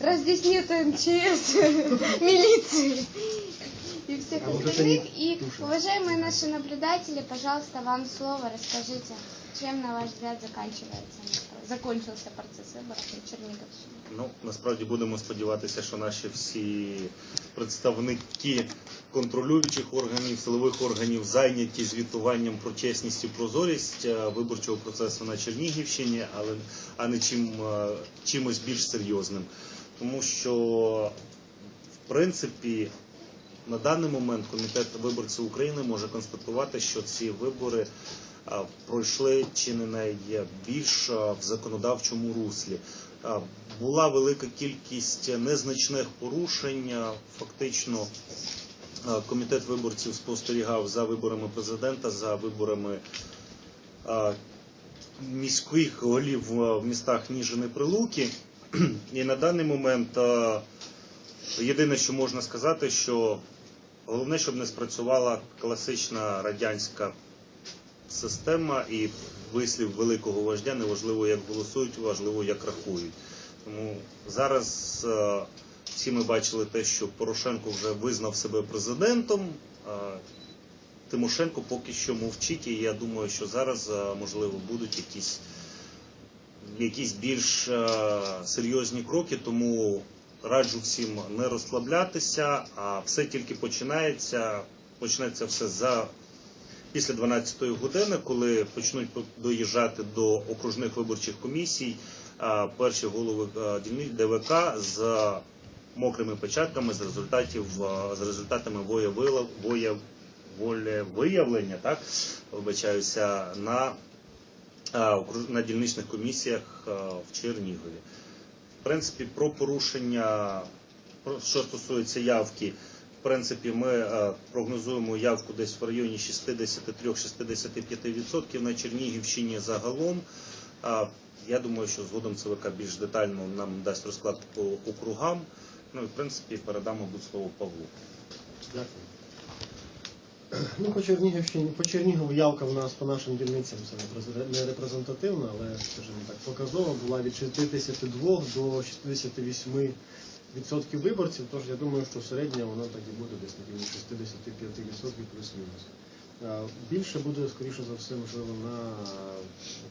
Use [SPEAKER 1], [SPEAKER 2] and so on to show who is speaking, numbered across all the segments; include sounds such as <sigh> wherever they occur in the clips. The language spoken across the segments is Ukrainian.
[SPEAKER 1] Раз здесь нет МЧС, <laughs> милиции и всех
[SPEAKER 2] А
[SPEAKER 1] остальных. И, уважаемые наши наблюдатели, пожалуйста, вам слово. Расскажите, чем, на ваш взгляд, заканчивается, закончился процесс выборов на Черниговщине?
[SPEAKER 3] Ну, насправді будемо сподіватися, що наші всі представники контролюючих органів, силових органів зайняті звітуванням про чесність і прозорість е, виборчого процесу на Чернігівщині, але а не чим, е, чимось більш серйозним. Тому що, в принципі, на даний момент комітет виборців України може констатувати, що ці вибори пройшли чи не найбільш в законодавчому руслі. Була велика кількість незначних порушень. Фактично, комітет виборців спостерігав за виборами президента, за виборами міських голів в містах Ніжини Прилуки. <clears throat> І на даний момент єдине, що можна сказати, що головне, щоб не спрацювала класична радянська система і вислів великого вождя, неважливо, як голосують, важливо, як рахують. Тому зараз е, всі ми бачили те, що Порошенко вже визнав себе президентом. Тимошенко поки що мовчить, і я думаю, що зараз е, можливо будуть якісь, якісь більш е, серйозні кроки, тому раджу всім не розслаблятися, а все тільки починається. Почнеться все за після 12-ї години, коли почнуть доїжджати до окружних виборчих комісій, перші голови ДВК з мокрими печатками з результатів з результатами волевиявлення, так вибачаюся на, на дільничних комісіях в Чернігові. В принципі, про порушення, що стосується явки, принципі, ми е, прогнозуємо явку десь в районі 63-65% на Чернігівщині загалом. Я думаю, що згодом ЦВК більш детально нам дасть розклад по округам. Ну і в принципі передам, мабуть, слово Павлу.
[SPEAKER 2] Дякую. Ну, по Чернігівщині, по Чернігову явка в нас по нашим дільницям це не репрезентативна, але, скажімо так, показова була від 62 до 68 відсотків виборців, тож я думаю, що середня вона так і буде десь на 65 відсотків плюс-мінус. Е, Більше буде, скоріше за все, можливо, на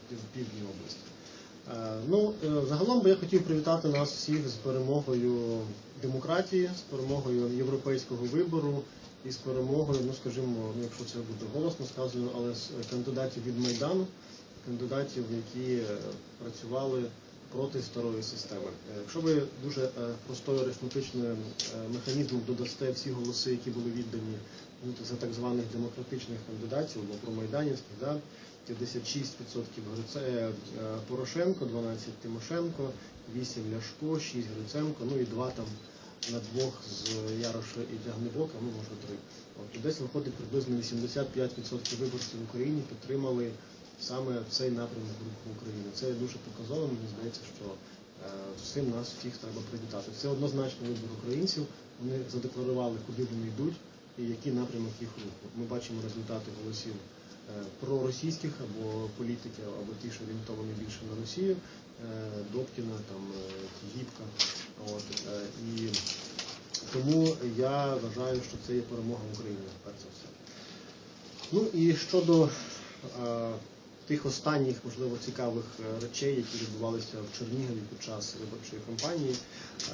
[SPEAKER 2] пів- півдні області. Е, Ну, е, загалом би я хотів привітати нас всіх з перемогою демократії, з перемогою європейського вибору і з перемогою, ну скажімо, ну якщо це буде голосно сказано, але з кандидатів від Майдану, кандидатів, які е, працювали проти старої системи. Е, Якщо ви дуже е, простою арифметичним е, механізмом додасте всі голоси, які були віддані ну, за так званих демократичних кандидатів або промайданівських, да, 56% Грице- е, Порошенко, 12 Тимошенко, 8 Ляшко, 6 Гриценко, ну і 2 там на двох з Яроша і Тягнебока, ну може три. От десь виходить приблизно 85% виборців в Україні підтримали саме цей напрямок руху України. Це дуже показово, мені здається, що е, з цим нас всіх треба привітати. Це однозначно вибір українців. Вони задекларували, куди вони йдуть і який напрямок їх руху. Ми бачимо результати голосів е, проросійських або політиків, або ті, що орієнтовані більше на Росію, е, Добкіна, там е, Тігіпка. От, е, і тому я вважаю, що це є перемога України, перш за все. Ну і щодо е, тих останніх, можливо, цікавих е, речей, які відбувалися в Чернігові під час виборчої кампанії.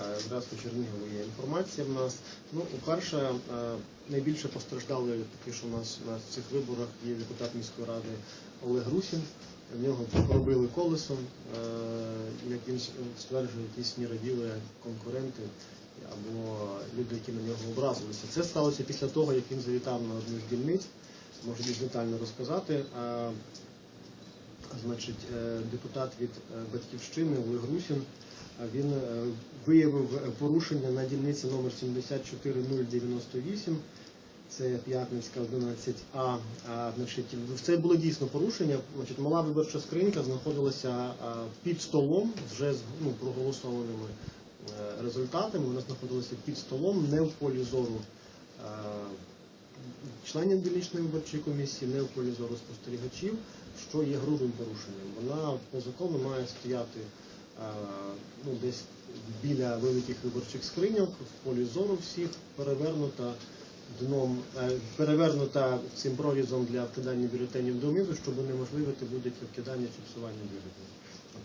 [SPEAKER 2] Е, Якраз по Чернігову є інформація в нас. Ну, по-перше, е, найбільше постраждали таки, що у нас на цих виборах є депутат міської ради Олег Русін. В нього пробили колесом, як він стверджує, якісь нераділи конкуренти або люди, які на нього образилися. Це сталося після того, як він завітав на одну з дільниць, можу більш детально розказати. Значить, е, депутат від е, батьківщини Олег Русін, він е, виявив порушення на дільниці номер 74098. Це П'ятницька 11А. А, значить, це було дійсно порушення. Значить, мала виборча скринька знаходилася під столом вже з ну, проголосованими результатами. Вона знаходилася під столом, не в полі зору членів дільничної виборчої комісії, не в полі спостерігачів, що є грубим порушенням. Вона по закону має стояти е, ну, десь біля великих виборчих скриньок в полі зору всіх перевернута дном, е, перевернута цим прорізом для вкидання бюлетенів до мізу, щоб унеможливити будь-яке вкидання чи псування бюлетенів.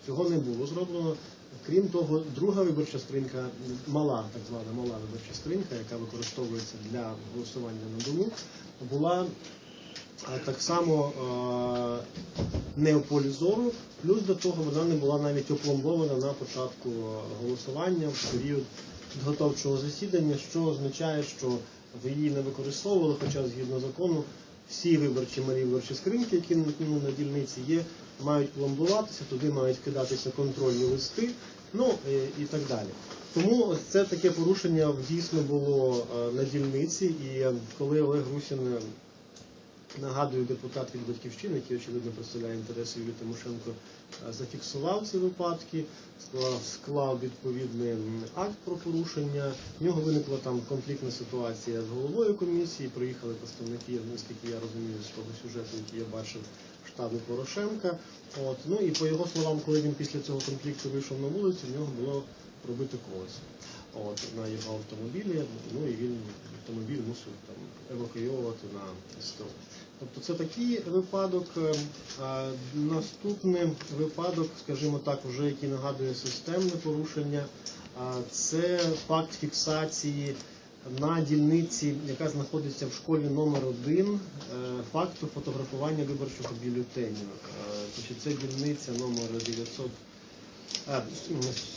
[SPEAKER 2] Цього не було зроблено. Крім того, друга виборча скринька, мала, так звана мала виборча скринька, яка використовується для голосування на дому, була так само е, не у полі зору, плюс до того вона не була навіть опломбована на початку е, голосування в період підготовчого засідання, що означає, що ви її не використовували, хоча згідно закону всі виборчі малі виборчі скриньки, які ну, на дільниці є, мають пломбуватися, туди мають кидатися контрольні листи, ну е, і так далі. Тому ось це таке порушення дійсно було е, на дільниці, і е, коли Олег Русін е, Нагадую, депутат від батьківщини, який очевидно представляє інтереси Юлії Тимошенко, е, зафіксував ці випадки, склав, відповідний акт про порушення. В нього виникла там конфліктна ситуація з головою комісії. Приїхали представники, наскільки я розумію, з того сюжету, який я бачив штабу Порошенка. От ну і по його словам, коли він після цього конфлікту вийшов на вулицю, в нього було пробите колесо. От на його автомобілі. Ну і він автомобіль мусив там евакуйовувати на СТО. Тобто це такий випадок. Е, А наступний випадок, скажімо так, вже який нагадує системне порушення, а це факт фіксації на дільниці, яка знаходиться в школі номер 1 факту фотографування виборчого бюлетеню. Е, це дільниця номер 900 а,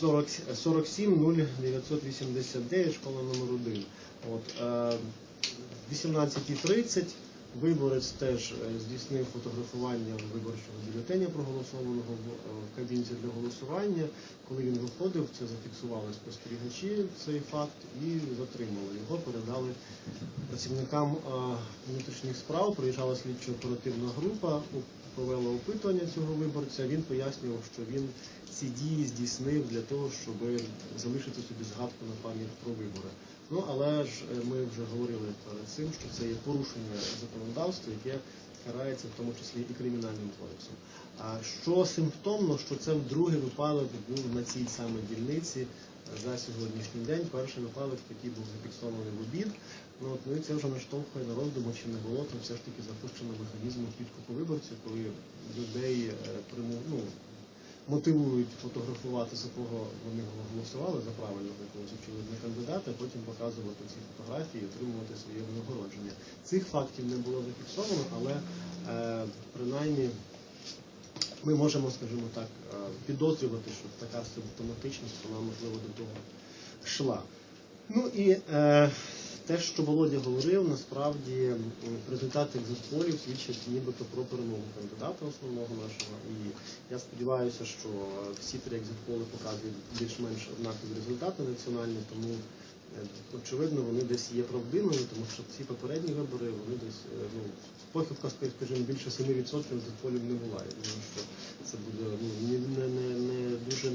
[SPEAKER 2] 40, 47 0989, школа номер 1. От, е, в 18.30 виборець теж е, здійснив фотографування виборчого бюлетеня, проголосованого в, е, кабінці для голосування. Коли він виходив, це зафіксували спостерігачі цей факт і затримали його, передали працівникам е, внутрішніх справ. Приїжджала слідчо-оперативна група, у- провела опитування цього виборця. Він пояснював, що він ці дії здійснив для того, щоб залишити собі згадку на пам'ять про вибори. Ну але ж е, ми вже говорили перед цим, що це є порушення законодавства, яке карається в тому числі і кримінальним кодексом. А що симптомно, що це другий випадок був на цій самій дільниці за сьогоднішній день. Перший випадок такий був зафіксований в обід. Ну, от, ну і це вже наштовхує на роздуму, чи не було там все ж таки запущено механізму підкупу виборців, коли людей е, приму, ну, мотивують фотографувати, за кого вони голосували за правильного якогось очевидного кандидата, потім показувати ці фотографії і отримувати своє винагородження. Цих фактів не було зафіксовано, але е, принаймні ми можемо, скажімо так, е, підозрювати, що така симптоматичність вона можливо до того йшла. Ну і е, те, що Володя говорив, насправді результати екзитполів свідчать нібито про перемогу кандидата основного нашого. І я сподіваюся, що всі три екзитполи показують більш-менш однакові результати національні, тому е, очевидно вони десь є правдивими, тому що ці попередні вибори вони десь е, ну похибка, скажімо, більше 7% екзитполів не. Я думаю, що це буде ну не, не, не, дуже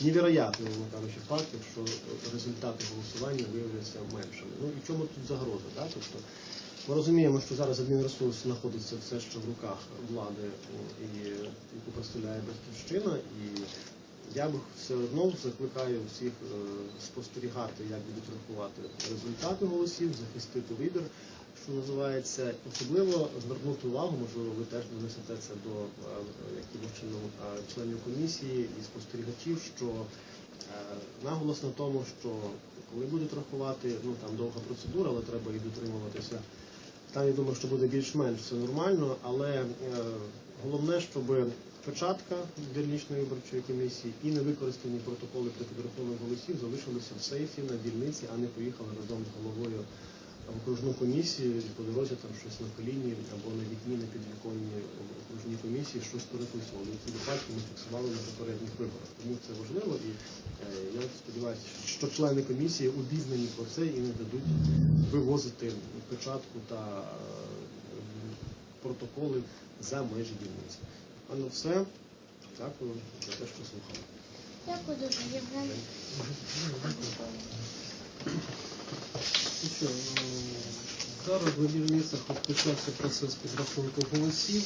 [SPEAKER 2] невероятний, кажучи, факт, якщо результати голосування виявляться меншими. Ну і чому тут загроза? Да? Тобто ми розуміємо, що зараз адмінресурс знаходиться все ще в руках влади, і, яку представляє батьківщина, і я би все одно закликаю всіх е, спостерігати, як будуть рахувати результати голосів, захистити вибір, що називається, особливо звернути увагу, можливо, ви теж донесете це до е, якимось чином е, членів комісії і спостерігачів, що е, наголос на тому, що коли будуть рахувати, ну там довга процедура, але треба і дотримуватися. Там я думаю, що буде більш-менш все нормально, але головне, щоб печатка дільничної виборчої комісії і невикористані протоколи при підрахунок голосів залишилися в сейфі на дільниці, а не поїхали разом з головою в окружну комісію і по дорозі там щось на коліні або на вікні на підвіконні окружній комісії щось переписували. Ці випадки ми фіксували на попередніх виборах. Тому це важливо і е, я сподіваюся, що члени комісії обізнані про це і не дадуть вивозити печатку та е, протоколи за межі дільниці. А на все. Дякую за те, що слухали.
[SPEAKER 1] Дякую дуже,
[SPEAKER 2] Ну е, зараз на дільницях от почався процес підрахунку голосів.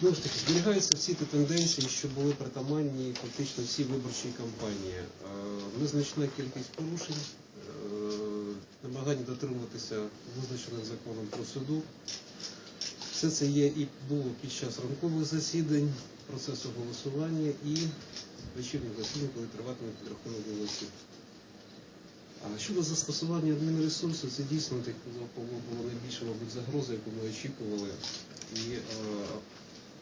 [SPEAKER 4] Знову ж таки, зберігаються всі ті тенденції, що були притаманні фактично всій виборчій кампанії. Незначна кількість порушень, е, намагання дотримуватися визначених законом процедур. Все це є і було під час ранкових засідань, процесу голосування і вечірніх засідань, коли триватиме підрахунок голосів. А щодо застосування адмінресурсу, це дійсно, Павло, було найбільше, мабуть, загроза, яку ми очікували. І е,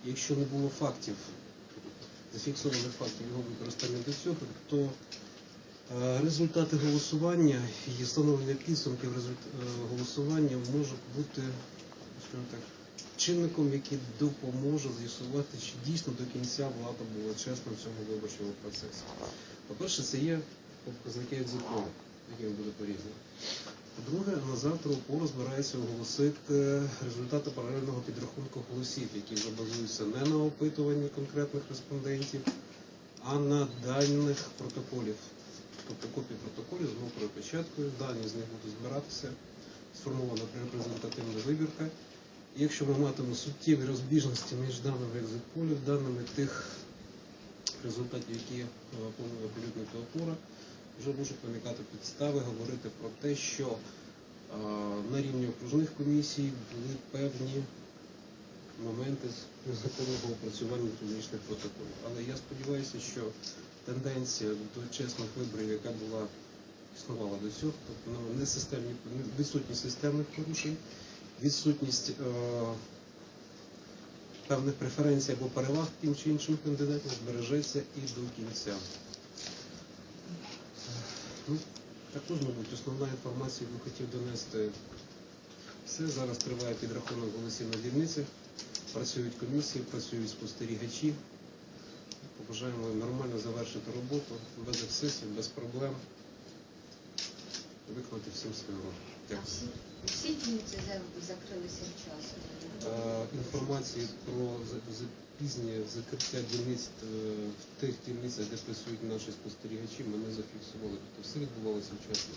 [SPEAKER 4] якщо не було фактів, зафіксованих фактів його використання до цього, то е, результати голосування і встановлення підсумків результ- е, голосування може бути, так, чинником, який допоможе з'ясувати, чи дійсно до кінця влада була чесна в цьому виборчому процесі. По-перше, це є показники як закону, яким буде порівняно. По-друге, на завтра УПО збирається оголосити результати паралельного підрахунку голосів, які базуються не на опитуванні конкретних респондентів, а на даних протоколів. Тобто копії протоколів з мокрою печаткою, дані з них будуть збиратися, сформована репрезентативна вибірка. І якщо ми матимемо суттєві розбіжності між даними екзитполів, даними тих результатів, які е, планує оприлюднити опора, вже можуть виникати підстави говорити про те, що на рівні окружних комісій були певні моменти з незаконного опрацювання публічних протоколів. Але я сподіваюся, що тенденція до чесних виборів, яка була існувала до цього, тобто ну, не системні, відсутність системних порушень, відсутність е, певних преференцій або переваг тим чи іншим кандидатам збережеться і до кінця. Ну, також, мабуть, основна інформація, яку хотів донести. Все, зараз триває підрахунок голосів на дільницях, працюють комісії, працюють спостерігачі. Побажаємо нормально завершити роботу, без ексцесів, без проблем, виконати всім своє.
[SPEAKER 5] Всі дільниці закрилися вчасно.
[SPEAKER 4] Е, інформації про запізнення закриття дільниць е, в тих дільницях, де працюють наші спостерігачі, ми не зафіксували. Тобто все відбувалося вчасно.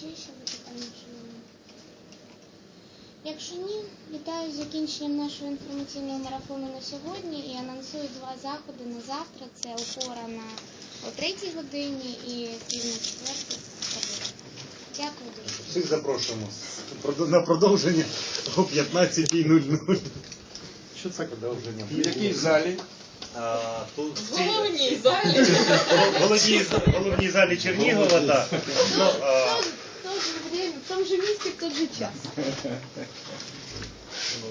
[SPEAKER 1] Чи ще запитання, шановні? Якщо ні, вітаю з закінченням нашого інформаційного марафону на сьогодні і анонсую два заходи на завтра. Це опора на о 3 годині і пів на четверту. Дякую дуже.
[SPEAKER 3] Всіх запрошуємо на продовження о 15.00.
[SPEAKER 2] Що це
[SPEAKER 3] Продовження.
[SPEAKER 6] В якій залі?
[SPEAKER 3] А, тут в
[SPEAKER 5] Головній залі.
[SPEAKER 3] в головній, головній залі Чернігова, так. Ну, а,
[SPEAKER 1] В том же время, в тот же час.
[SPEAKER 3] ну,